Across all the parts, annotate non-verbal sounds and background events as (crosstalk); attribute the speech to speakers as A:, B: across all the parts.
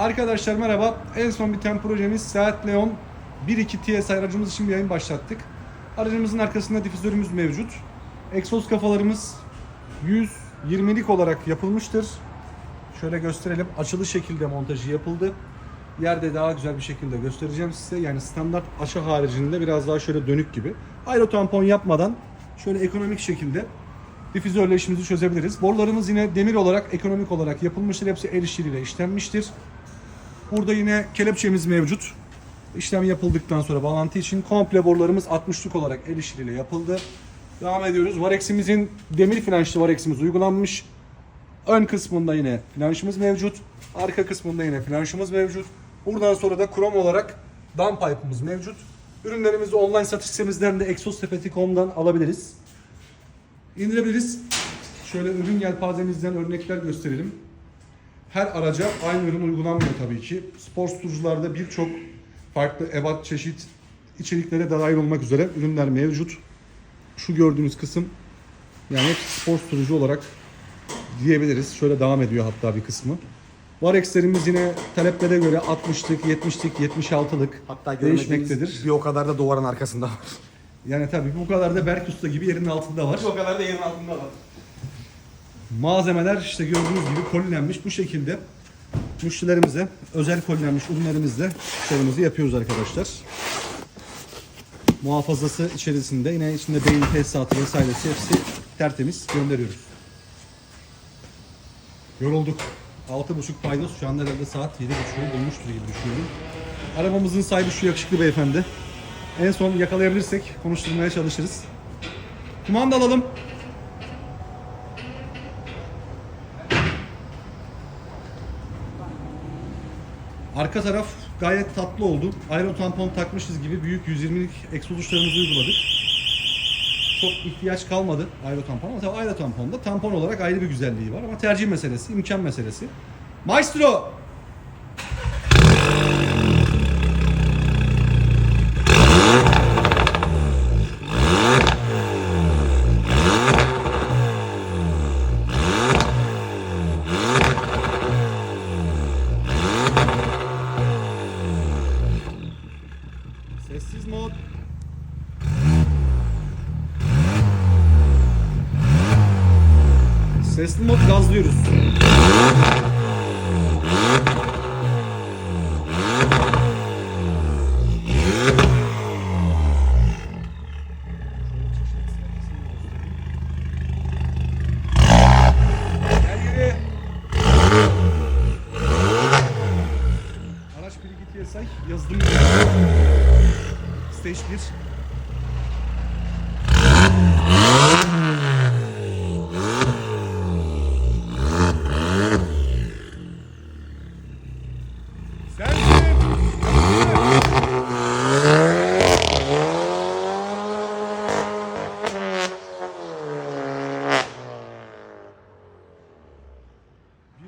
A: Arkadaşlar merhaba. En son biten projemiz Seat Leon 1.2 TS aracımız için bir yayın başlattık. Aracımızın arkasında difüzörümüz mevcut. Egzoz kafalarımız 120'lik olarak yapılmıştır. Şöyle gösterelim. Açılı şekilde montajı yapıldı. Yerde daha güzel bir şekilde göstereceğim size. Yani standart açı haricinde biraz daha şöyle dönük gibi. Aero tampon yapmadan şöyle ekonomik şekilde difüzörle işimizi çözebiliriz. Borularımız yine demir olarak, ekonomik olarak yapılmıştır. Hepsi el işçiliğiyle işlenmiştir. Burada yine kelepçemiz mevcut. İşlem yapıldıktan sonra bağlantı için komple borularımız 60'lık olarak el işçiliğiyle yapıldı. Devam ediyoruz. Varex'imizin demir flanşlı Varex'imiz uygulanmış. Ön kısmında yine flanşımız mevcut. Arka kısmında yine flanşımız mevcut. Buradan sonra da krom olarak downpipe'ımız mevcut. Ürünlerimizi online satış sitemizden de exosepeti.com'dan alabiliriz. İndirebiliriz. Şöyle ürün yelpazemizden örnekler gösterelim. Her araca aynı ürün uygulanmıyor tabii ki. Spor susturucularda birçok farklı ebat çeşit içeriklere dahil olmak üzere ürünler mevcut. Şu gördüğünüz kısım yani hep spor susturucu olarak diyebiliriz. Şöyle devam ediyor hatta bir kısmı. Varex'lerimiz yine taleplere göre 60'lık, 70'lik, 76'lık
B: Hatta
A: değişmektedir.
B: değişmektedir. Bir o kadar da duvarın arkasında var.
A: Yani tabii bu kadar da Berk Usta gibi yerin altında var.
B: o kadar da yerin altında var.
A: Malzemeler işte gördüğünüz gibi kolilenmiş bu şekilde müşterilerimize özel kolilenmiş ürünlerimizle işlemimizi yapıyoruz arkadaşlar. Muhafazası içerisinde yine içinde beyin tesisatı vesairesi hepsi tertemiz gönderiyoruz. Yorulduk. 6.30 paydos şu anda herhalde saat 7.30'u bulmuştur gibi düşünüyorum. Arabamızın sahibi şu yakışıklı beyefendi. En son yakalayabilirsek konuşturmaya çalışırız. Kumanda alalım. Arka taraf gayet tatlı oldu. Aero tampon takmışız gibi büyük 120'lik egzoz uçlarımızı uyguladık. Çok ihtiyaç kalmadı aero tampon ama tabii aero tamponda tampon olarak ayrı bir güzelliği var ama tercih meselesi, imkan meselesi. Maestro! Mod. Sesli mod gazlıyoruz. Gel geri. Araç 1 2 TSI yazdım. Stage 1. Sensin.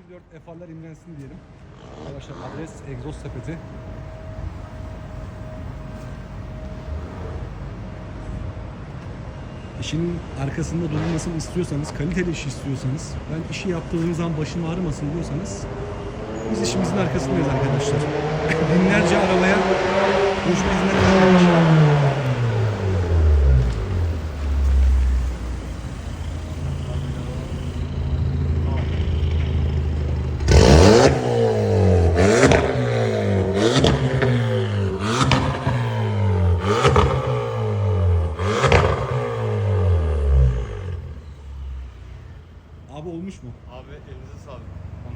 A: Bir FR'lar imrensin diyelim. Arkadaşlar adres egzoz sepeti. İşin arkasında durulmasını istiyorsanız, kaliteli iş istiyorsanız, ben işi yaptığınız zaman başım ağrımasın diyorsanız biz işimizin arkasındayız arkadaşlar. (laughs) Binlerce arabaya bir hizmet. Abi olmuş mu?
C: Abi elinize sağlık.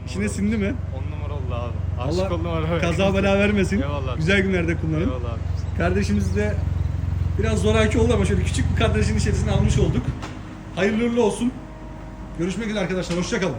C: On
A: İçine sindi mi?
C: On numara oldu abi. Aşık
A: Allah
C: oldum arabaya.
A: kaza bela vermesin.
C: Eyvallah.
A: Güzel günlerde kullanın.
C: Eyvallah abi.
A: Kardeşimiz de biraz zoraki oldu ama şöyle küçük bir kardeşin içerisine almış olduk. Hayırlı uğurlu olsun. Görüşmek üzere arkadaşlar. Hoşçakalın.